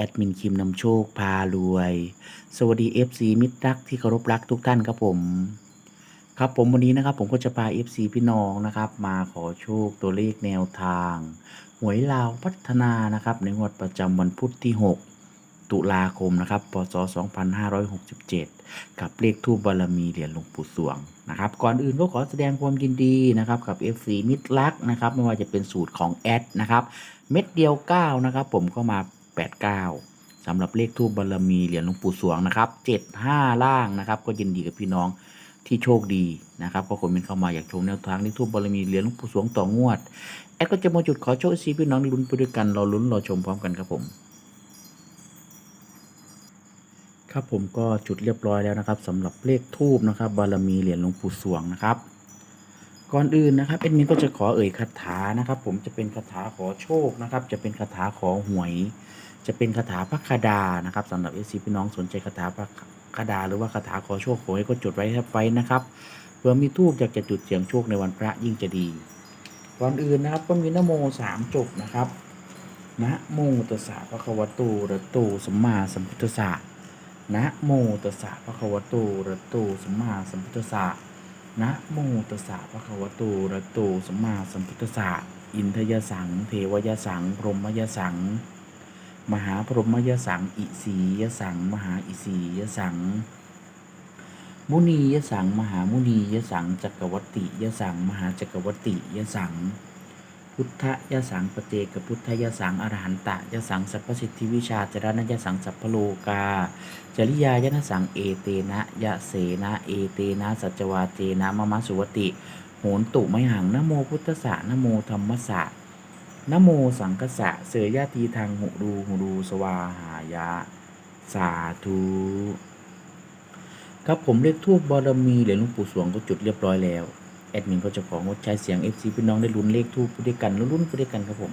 แอดมินคิมนำโชคพารวย สวัสดี FC มิตรรักที่เคารพรักทุกท่านครับผม ครับผมวันนี้นะครับผมก็จะพา FC พี่น้องนะครับ มาขอโชคตัวเลขแนวทาง หวยลาวพัฒนานะครับ ในงวดประจำวันพุธที่ 6 ตุลาคมนะครับพศ 2567 กับเลขทูบบารมีเหรียญหลวงปู่สวงนะครับก่อนอื่นก็ขอแสดงความยินดีนะครับกับ FC มิตรรักนะครับไม่ว่าจะเป็นสูตรของแอดนะครับเม็ดเดียว9นะครับผมก็มา 89สำหรับเลขทูบบารมีเหรียญหลวงปู่สวงนะครับ 75 ล่างนะครับ ก็ยินดีกับพี่น้องที่โชคดีนะครับก็คอมเมนเข้ามาอยากชมแนวทางเลขทูบบารมีเหรียญหลวงปู่สวงต่องวดแอดก็จะมาจุดขอโชคซีพี่น้องลุ้นไปด้วยกันรอลุ้นรอชมพร้อมกันครับผมครับผมก็จุดเรียบร้อยแล้วนะครับสำหรับเลขทูบนะครับ บารมีเหรียญหลวงปู่สวงนะครับ ก่อนอื่นนะครับเอ็นมินก็จะขอเอ่ยคาถานะครับ ผมจะเป็นคาถาขอโชคนะครับ จะเป็นคาถาขอหวย จะเป็นคาถาพระคดานะครับสำหรับเอซีพี่น้องสนใจคาถาพระคดา หรือว่าคาถาขอโชคขอให้ก็จดไว้ครับไว้นะครับเพื่อมีทูบอยากจะจุดเสียงโชคในวันพระยิ่งจะดีก่อนอื่นนะครับ ก็มีนโมสามจบนะครับนะโมตัสสะพระคะวตอะระโตสัมมาสัมพุทธัสสะนะโมตัสสะพระคะวตอะระโตสัมมาสัมพุทธัสสะ นะโมตัสสะภะคะวะโตระโตสัมมาสัมพุทธัสสะอินทยสัง เทวยสัง พรหมยสัง มหาพรหมยสัง อิสียสัง มหาอิสียสัง มุนียสัง มหามุนียสังจักรวัติยสัง มหาจักรวัติยสัง พุทธยสังปเจกพุทธยสังอรหันตะยสังสัพพสิทธิวิชาจรณยสังสัพพโลกา จริยายนสังเอเตนะยะเสนะเอเตนะสัจวาเจนะมะมะสุวติ โหนตุไมหังนโมพุทธสะนโมธรรมสะนโมสังคสะเสยยะทีทางหุรูหุรูสวาหายะ สาธุครับผมเรียกทูบบารมีเหรียญหลวงปู่สวงก็จุดเรียบร้อยแล้ว แอดมินก็จะของดใช้เสียง FC พี่น้องได้ลุ้นเลขทูบไปด้วยกันลุ้นๆด้วยกันครับผม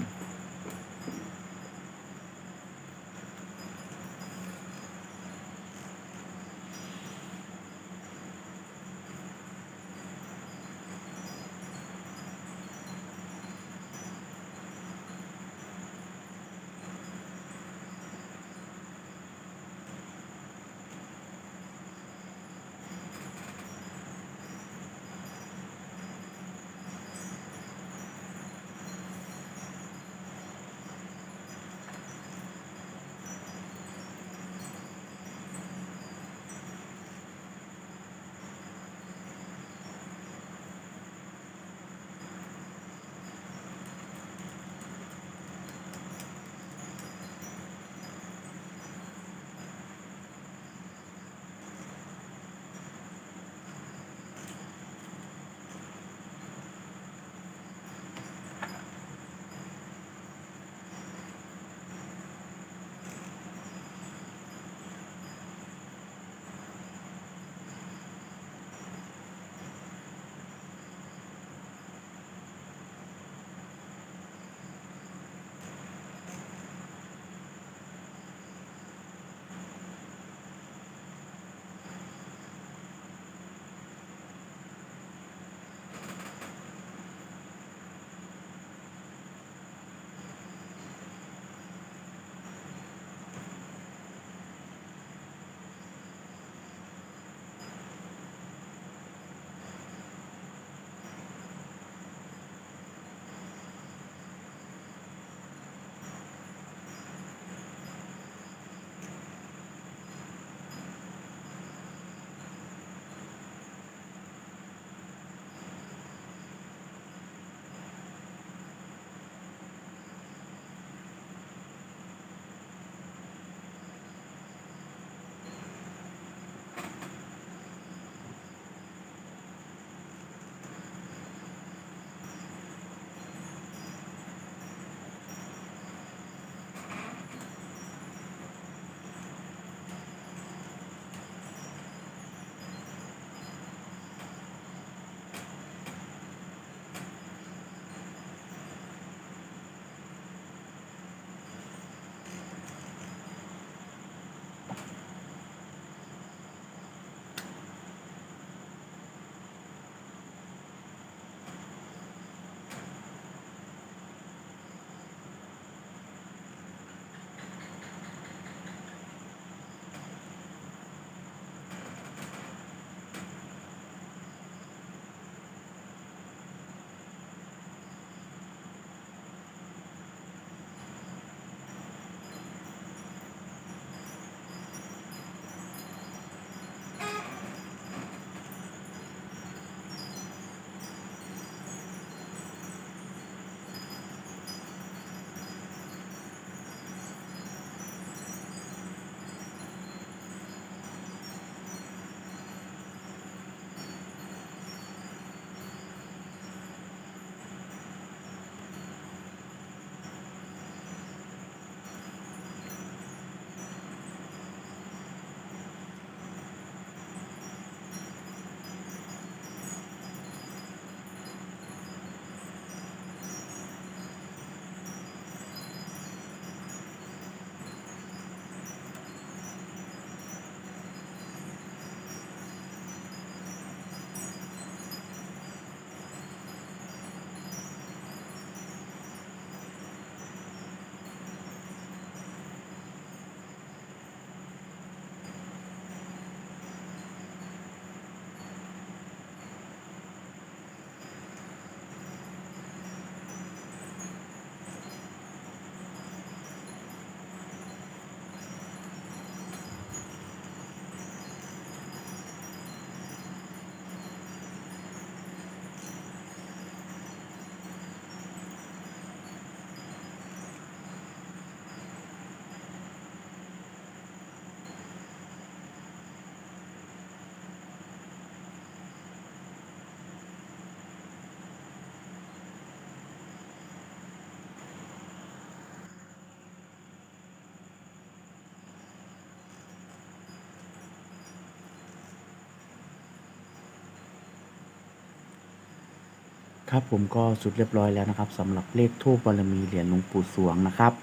ครับผมก็สุดเรียบร้อยแล้วนะครับสำหรับเลขทูปบารมีเหรียญหลวงปู่สวงนะครับ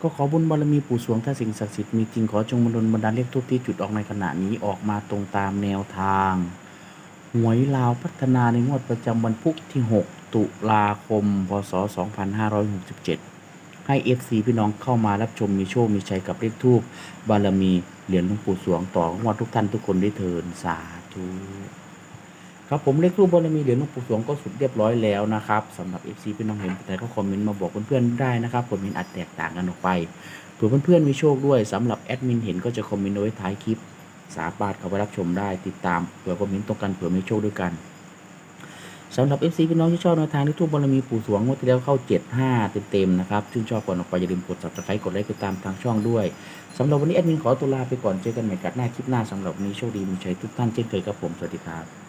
ก็ขอบุญบารมีปู่สวงถ้าสิ่งศักดิ์สิทธิ์มีจริงขอจงบันดลบันดาลเลขทูปที่จุดออกในขณะนี้ออกมาตรงตามแนวทางหวยลาวพัฒนาในงวดประจำวันพุธที่ 6 ตุลาคม พศ 2567 ให้ FC พี่น้องเข้ามารับชมมีโชค มีชัยกับเลขทูปบารมีเหรียญหลวงปู่สวงต่องวดทุกท่านทุกคนได้เทินสาธุ ครับผมเลขรูปบารมีเหรียญหลวงปู่สวงก็สุดเรียบร้อยแล้วนะครับสำหรับ FC พี่น้องเห็นแต่ก็คอมเมนต์มาบอกเพื่อนๆได้นะครับผมเห็นอาจแตกต่างกันออกไปเผื่อเพื่อนๆมีโชคด้วยสำหรับแอดมินเห็นก็จะคอมเมนต์ไว้ท้ายคลิป สามารถเข้าไปรับชมได้ติดตามเผื่อคอมเมนต์ตรงกันเผื่อมีโชคด้วยกันสำหรับ FC พี่น้องที่ชอบแนวทางที่ทูบบารมีปู่สวงงวดที่แล้วเข้า 75 เต็มๆนะครับชื่นชอบก่อนออกไปอย่าลืมกด subscribe กดไลค์กดตามทางช่องด้วยสำหรับวันนี้แอดมินขอตัวลาไปก่อนเจอกันใหม่กับหน้าคลิปหน้าสำหรับวันนี้โชคดีมีชัยทุกท่านเช่นเคยครับผมสวัสดีครับ